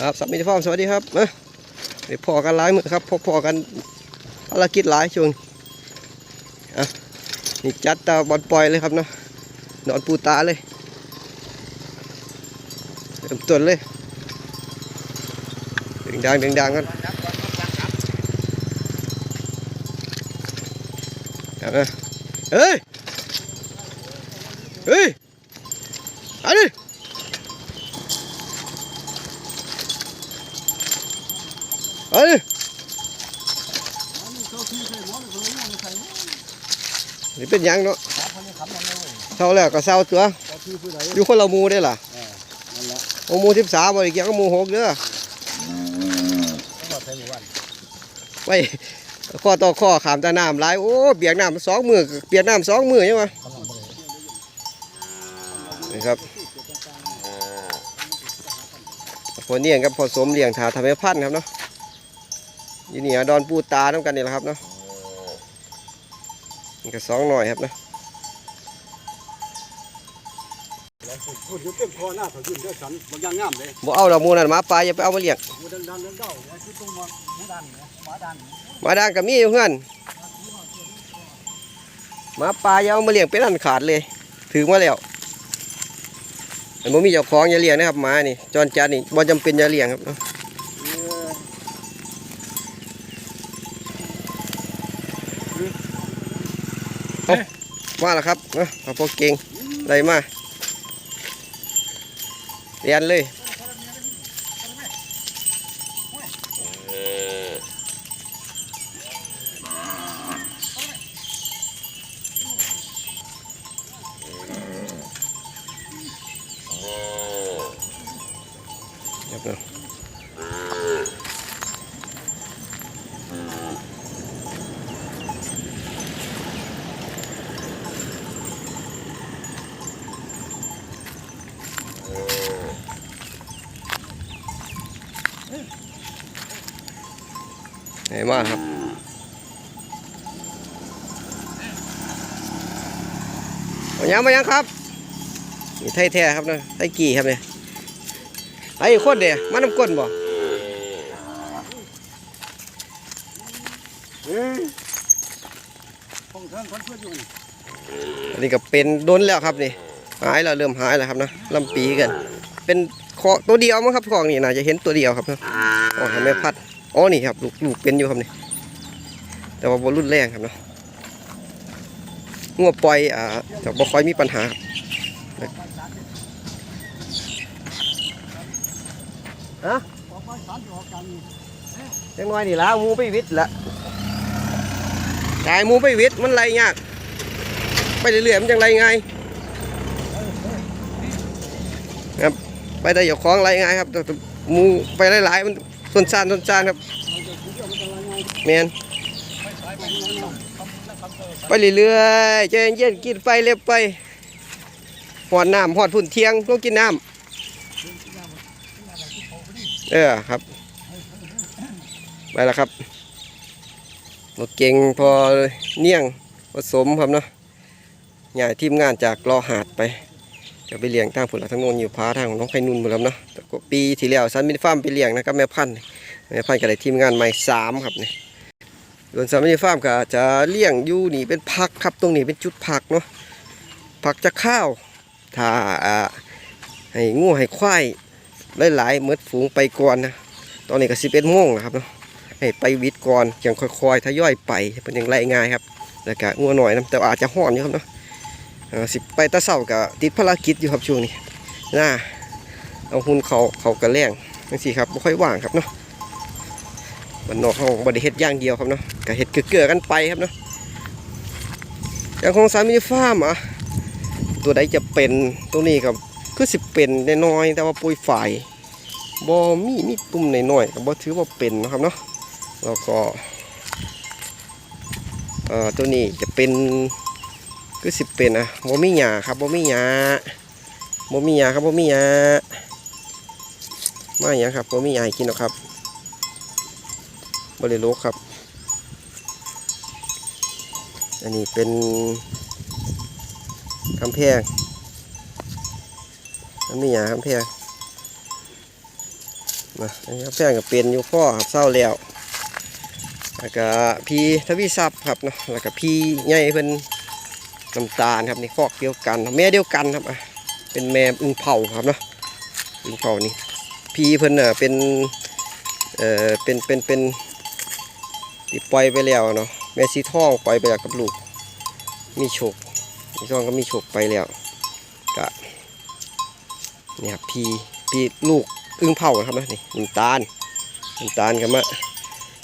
ครับสับมิตรฟอมสวัสดีครับนะไปพอกันหลายมือครับพบพอกันภารกิจหลายช่วงอะนี่จัดตาบอลปล่อยเลยครับเนาะนอนปูตาเลยเริ่มต้นเลยดึงดังดึงดังกันอานะเฮ้ยเฮ้ยเอันนี้ เอ้ยนี่ เป็นหยังเนาะเศร้าแล้วก็เศร้าตัวอยู่คนละหมูได้ล่ะโอ้หมูสิบสามบริเกี่ยวกับหมูหกเด้อไปข้อต่อข้อขามตาน้ำหลายโอ้เปียกน้ำสองมือเปียกน้ำสองมือยังไงนี่ครับพอเลี้ยงกับผสมเลี้ยงถาทำให้พันครับเนาะยู่เนี่ดอนปูตาต้องกันนี่แหละครับเนาะ นี่ก็สองหน่อยครับนะพูดอยู่เต็มคอหน้าเขายืนได้สันบางอย่างงามเลยบ่เอาดอกมูนั่นหมาปลาอย่าไปเอามาเลี้ยงหูดันดันดันเด้าว่าคือตรงมาหูดันเนี่ยหมาดันหมาด่างกับมีอยู่เพื่อนหมาปลาอย่าเอามาเลี้ยงเป็นอันขาดเลย ถือมาแล้วแต่บ่มีเจ้าของอย่าเลี้ยงนะครับหมานี่จอนจัดนี่บ่จำเป็นอย่าเลี้ยงครับ เนาะมาแล้วครับเนาะเอาพวกเก่งได้มาเรียนเลยครับเนาะ ไหนมาครับ มายังมายังครับนี่ไทยแท้ครับเนาะไทยกี่ครับเนี่ยไอ้คนเดียมันน้ำก้นบ่เฮ้ยห้องเทิงคนเพื่อนอยู่นี่อันนี้ก็เป็นโดนแล้วครับนี่หายแล้วเริ่มหายแล้วครับนะลำปีกัน เป็นคอตัวเดียวมั้งครับของนี่น่าจะเห็นตัวเดียวครับนะอ๋อทำแม่พัด อ๋อนี่ครับลูกลูกเป็นอยู่ครับนี่แต่ว่าบรุนแรงครับเนาะงัวปล่อยอ่าจะบ่ค่อยมีปัญหาครับฮะออกมาสามออกกันจังน้อยนี่ละหมูไปวิทย์ละตายหมูไปวิทย์มันไรยากไปเรื่อยๆมันจังไรง่ายครับไปได้อย่าคล้องไรง่ายครับแต่หมูไปหลายๆมัน ส้นซานส้นซานครับแมนไปเรื่อยๆใจเย็นกินไปเรียบไปหอดน้ำหอดพุ่นเทียงต้องกินน้ำเออครับ ไปแล้วครับรถเก่งพอเนียงผสมครับเนาะใหญ่ทีมงานจากรอหาดไป จะไปเลี้ยงทางผุนละทั้งน้นอยู่พาทางของน้องไข่นุ่นหมดแล้วเนาะปีที่แล้วสันมินฟาร์มไปเลี้ยงนะครับแม่พันธุ์แม่พันธุ์ก็เลยทีมงานใหม่สามครับเนี่ยส่วนสันมินฟาร์มก็จะเลี้ยงอยู่นี่เป็นพักครับตรงนี้เป็นจุดพักเนาะพักจะข้าวถ้าอ่าให้งูให้ควายหลายๆเมืดฝูงไปก่อนนะตอนนี้ก็สิบเอ็ดโมงแล้วครับเนาะให้ไปวิทย์ก่อนอย่างค่อยๆทยอยไปเป็นอย่างไรง่ายครับแล้วก็งัวหน่อยนะแต่อาจจะห้อนอยู่ครับเนาะ สิไปตะเสากับติดภารกิจอยู่ครับช่วงนี้น่าเอาหุ่นเขาเขากระแรงจังซี่ครับไม่ค่อยว่างครับเนาะบันนอกเขาบริเฮ็ดย่างเดียวครับเนาะก็เฮ็ดเกลือกันไปครับเนาะอย่างของสามีฟ้าร์มอะตัวใดจะเป็นตัวนี้ครับคือสิเป็นน้อยแต่ว่าปุยฝ่ายบ่มีมีตุ่มหน่อยๆก็บ่ถือว่าเป็นนะครับเนาะแล้วก็เอ่อตัวนี้จะเป็น คือสิเป็นนะบ่มีหญ้าครับบ่มีหญ้าบ่มีหญ้าครับบ่มีหญ้ามาหยังครับบ่มีหญ้าให้กินหรอกครับบ่ได้โลกครับ อันนี้เป็นคำแพงมันมีหญ้าคำแพงนะอันนี้แป้งก็เป็นอยู่พ่อครับเศร้าแล้วแล้วก็พี่ทวีศัพท์ครับเนาะแล้วก็พี่ใหญ่เพิ่น น้ำตาลครับนี่คอกเดียวกัน แม่เดียวกันครับอะเป็นแม่อึ่งเผาครับเนาะอึ่งเผานี่พีเพิ่นน่ะเป็นเอ่อเป็นเป็นเป็นที่ปล่อยไปแล้วเนาะแม่สีทองปล่อยไปแล้วกับลูก มีโชคมีทองก็มีโชคไปแล้วก็นี่ครับพีพีลูกอึ้งเผาครับนะนี่น้ำตาลน้ำตาลกับมะ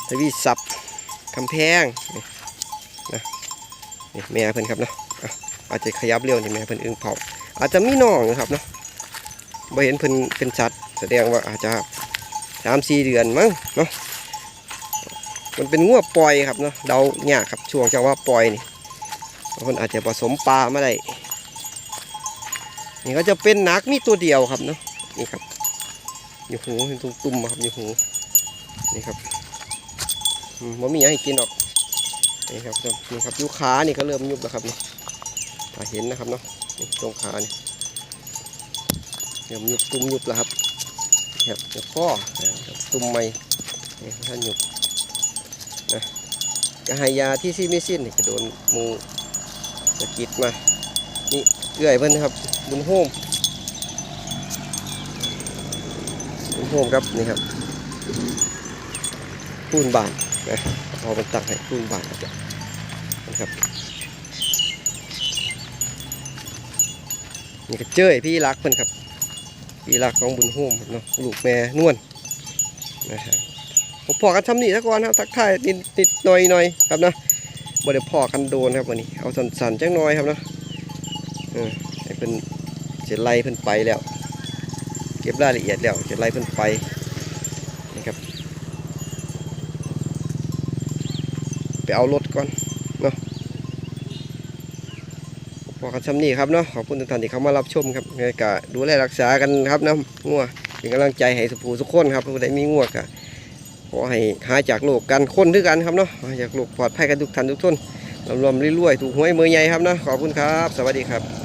ทวีสับคำแพงนี่นะนี่แม่เพิ่นครับเนาะ อาจจะขยับเร็วนี่แม่เพิ่นอึ้งเผาอาจจะมีน้องนะครับเนาะบ่เห็นเพิ่นเป็นสัตว์แสดงว่าอาจจะสามสี่เดือนมั้งเนาะมันเป็นงัวปล่อยครับเนาะเดายากครับช่วงจังว่าปล่อยนี่เพิ่นอาจจะผสมปลามาได้นี่ก็จะเป็นนักมีตัวเดียวครับเนาะนี่ครับอยู่หูเป็นตุ่มๆอะครับอยู่หูนี่ครับมมันมีอย่างให้กินหรอกนี่ครับนี่ครับยูขานี่ก็เริ่มยุบแล้วครับนี่ ถ้าเห็นนะครับเนาะตรงขาเนี่เริ่มยุบตุ่มยุบแล้วครับครับยุบข้อตุ่มใหม่นี่ท่านยุบนะกระหายยาที่ซี่ไม่สิ้นนี่ก็โดนมูสะกิดมานี่เอื้อยเพิ่นนะครับบุญโฮมผมโฮมครับนี่ครับปูนบานนะพอมันตักให้ปูนบานนะครับ นี่ก็เจ้ยพี่รักเพิ่นครับพี่รักของบุญโฮมเนาะลูกแม่นวลนะครับผมพอกันทำนี่ซะก่อนครับทักทายนิดนิดหน่อยหน่อยครับนะบ่ได้พอกันโดนครับวันนี้เอาสันๆจังหน่อยครับนะเออให้เพิ่นเสร็จไล่เพิ่นไปแล้ว เก็บรายละเอียดแล้วจะไล่เพิ่นไปนะครับไปเอารถก่อนเนาะ พอกันซ้ำนี่ครับเนาะขอบคุณทุกท่านที่เข้ามารับชมครับยังไงก็ดูแลรักษากันครับนะงัวเป็นกำลังใจให้สุภูสุขคนครับผู้ใดมีงัวก็ขอให้หายจากโรคกันคนด้วยกันครับเนาะหายจากโรคปลอดภัยกันทุกท่านทุกท่านรวมๆรวยๆถูกหวยมือใหญ่ครับเนาะขอบคุณครับ สวัสดีครับ